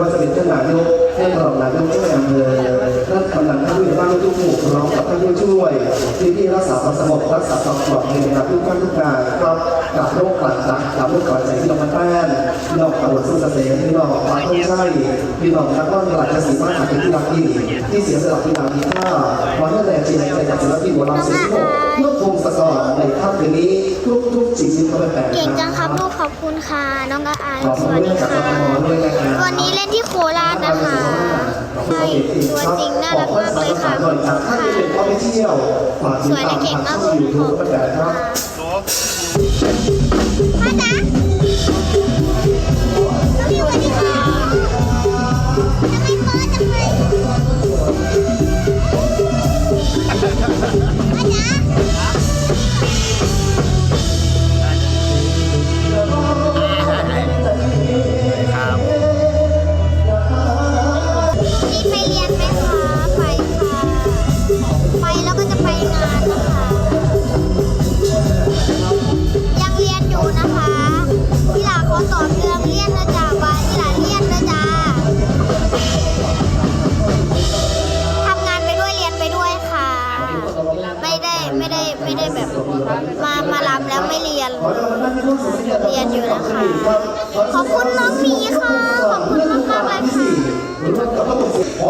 ก็จะเป็นท่านนายกท่านรองนายกช่วยอำเภอท่านกำนันท่านผู้ใหญ่บ้านทุกหมู่พร้อมกับท่านผู้ช่วยที่ที่รักษาความสงบรักษาความปลอดภัยในทุกท่านทุกการครับกับโรคกลั่นจักกับโรคกลั่นใจที่เรามาแต้นพี่น้องตำรวจสุเกษมพี่น้องปาต้นไส้พี่น้องนักว่าหลักจะสีมาหาเป็นที่รักยิ่งที่เสียสละที่นามีค่าวันนั้นแรงจริงใจกับศิลปินหัวเราเสียงโลกเมื่อคงสะสอนในค่ำคืนนี้ทุกทุกสิ่งที่เขาไปแปลเก่งจังครับลูกขอบคุณค่ะน้องกระอายสวัสดีค่ะ ที่โคราชนะคะใช่ตัวจริงน่ารักมากเลยค่ะขอบคุณค่ะสวยและเก่งมากเลยขอบคุณค่ะ ไม่ได้แบบมามาลำแล้วไม่เรียน เรียนอยู่นะคะ ขอบคุณน้องมีค่ะ ขอบคุณมากมเลยค่ะ